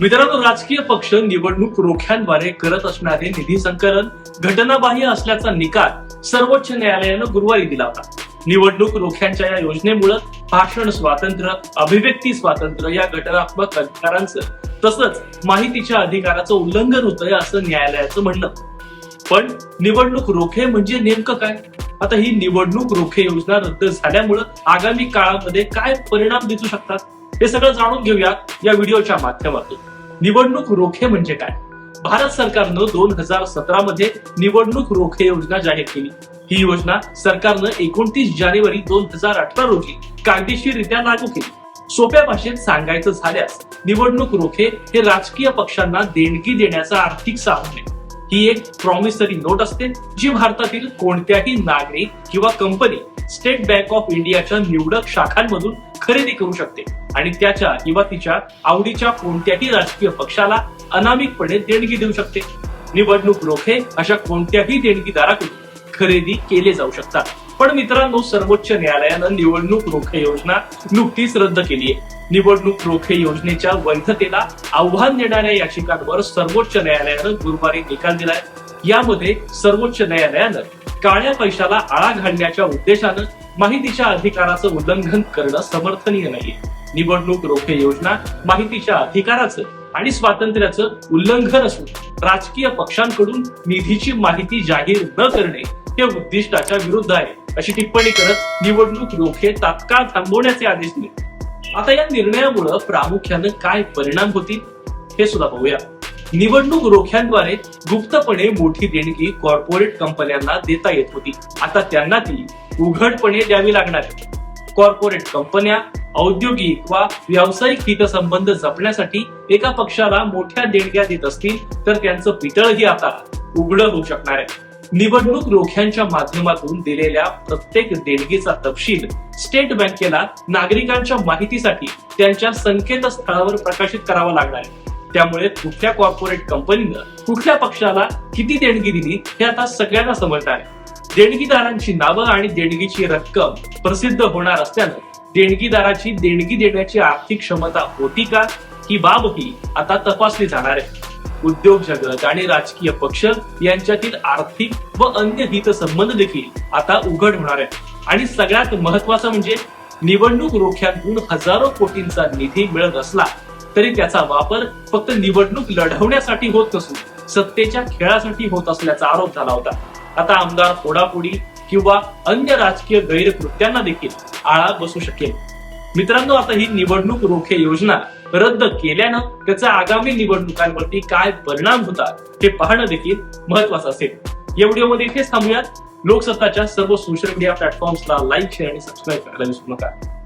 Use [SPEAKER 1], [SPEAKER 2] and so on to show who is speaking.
[SPEAKER 1] मित्रांनो राजकीय पक्ष निवडणूक रोख्यांद्वारे करत असणारे निधी संकलन घटनाबाह्य असल्याचा निकाल सर्वोच्च न्यायालयानं गुरुवारी दिला होता. निवडणूक रोख्यांच्या या योजनेमुळे भाषण स्वातंत्र्य अभिव्यक्ती स्वातंत्र्य या घटनात्मक अधिकारांचं तसंच माहितीच्या अधिकाराचं उल्लंघन होतंय असं न्यायालयाचं म्हणणं. पण निवडणूक रोखे म्हणजे नेमकं काय? आता ही निवडणूक रोखे योजना रद्द झाल्यामुळं आगामी काळामध्ये काय परिणाम दिसू शकतात? हे सगळं जाणून घेऊया या व्हिडिओच्या माध्यमातून. निवडणूक रोखे म्हणजे काय? भारत सरकारनं दोन हजार सतरा मध्ये निवडणूक रोखे योजना जाहीर केली. ही योजना सरकारनं एकोणतीस जानेवारी दोन हजार अठरा रोजी कायदेशीररित्या लागू केली. सोप्या भाषेत सांगायचं झाल्यास निवडणूक रोखे हे राजकीय पक्षांना देणगी देण्याचं आर्थिक साधन आहे. ही एक प्रॉमिसरी नोट असते जी भारतातील कोणत्याही नागरिक किंवा कंपनी स्टेट बँक ऑफ इंडियाच्या निवडक शाखांमधून खरेदी करू शकते आणि त्याच्या किंवा तिच्या आवडीच्या कोणत्याही राजकीय पक्षाला अनामिकपणे देणगी देऊ शकते. निवडणूक रोखे अशा कोणत्याही देणगीदाराकडून खरेदी केले जाऊ शकतात. पण मित्रांनो सर्वोच्च न्यायालयानं निवडणूक रोखे योजना नुकतीच रद्द केली आहे निवडणूक रोखे योजनेच्या वैधतेला आव्हान देणाऱ्या याचिकांवर सर्वोच्च न्यायालयानं गुरुवारी निकाल दिलाय. यामध्ये सर्वोच्च न्यायालयानं काळ्या पैशाला आळा घालण्याच्या उद्देशानं माहितीच्या अधिकाराचं उल्लंघन करणं समर्थनीय नाहीये. निवडणूक रोखे योजना माहितीच्या अधिकाराचं आणि स्वातंत्र्याचं उल्लंघन असून राजकीय पक्षांकडून निधीची माहिती जाहीर न करणे हे उद्दिष्टाच्या विरुद्ध आहे अशी टिप्पणी करत निवडणूक रोखे तात्काळ थांबवण्याचे आदेश दिले. आता या निर्णयामुळं प्रामुख्यानं काय परिणाम होतील हे सुद्धा पाहूया निवडणूक रोख्यांद्वारे गुप्तपणे मोठी देणगी कॉर्पोरेट कंपन्यांना देता येत होती. आता त्यांना ती उघडपणे द्यावी लागणार आहे. कॉर्पोरेट कंपन्या औद्योगिक वा व्यावसायिक हितसंबंध जपण्यासाठी एका पक्षाला मोठ्या देणग्या देत असतील तर त्यांचं पितळही आता उघड होऊ शकणार आहे. निवडणूक रोख्यांच्या माध्यमातून दिलेल्या प्रत्येक देणगीचा तपशील स्टेट बँकेला नागरिकांच्या माहितीसाठी त्यांच्या संकेतस्थळावर प्रकाशित करावा लागणार आहे. त्यामुळे कुठल्या कॉर्पोरेट कंपनीनं कुठल्या पक्षाला किती देणगी दिली हे आता सगळ्यांना समजणार आहे. देणगीदारांची नावं आणि देणगीची रक्कम प्रसिद्ध होणार असल्यानं देणगीदाराची देणगी देण्याची आर्थिक क्षमता होती का ही बाबही आता तपासली जाणार आहे. उद्योग जगत आणि राजकीय पक्ष यांच्यातील आर्थिक व अन्य हितसंबंध देखील आता उघड होणार आहे आणि सगळ्यात महत्वाचं म्हणजे निवडणूक रोख्यांतून हजारो कोटींचा निधी मिळत असला तरी त्याचा वापर फक्त निवडणूक लढवण्यासाठी होत नसून सत्तेच्या खेळासाठी होत असल्याचा आरोप झाला होता. आता आमदार फोडाफोडी किंवा अन्य राजकीय गैरकृत्यांना देखील आळा बसू शकेल. मित्रांनो आता ही निवडणूक रोखे योजना रद्द केल्यानं त्याचा आगामी निवडणुकांवरती काय परिणाम होतात हे पाहणं देखील महत्वाचं असेल. या व्हिडिओमध्ये इथेच थांबूयात. लोकसत्ताच्या सर्व सोशल मीडिया प्लॅटफॉर्म्सला लाईक शेअर आणि सबस्क्राईब करायला विसरू नका.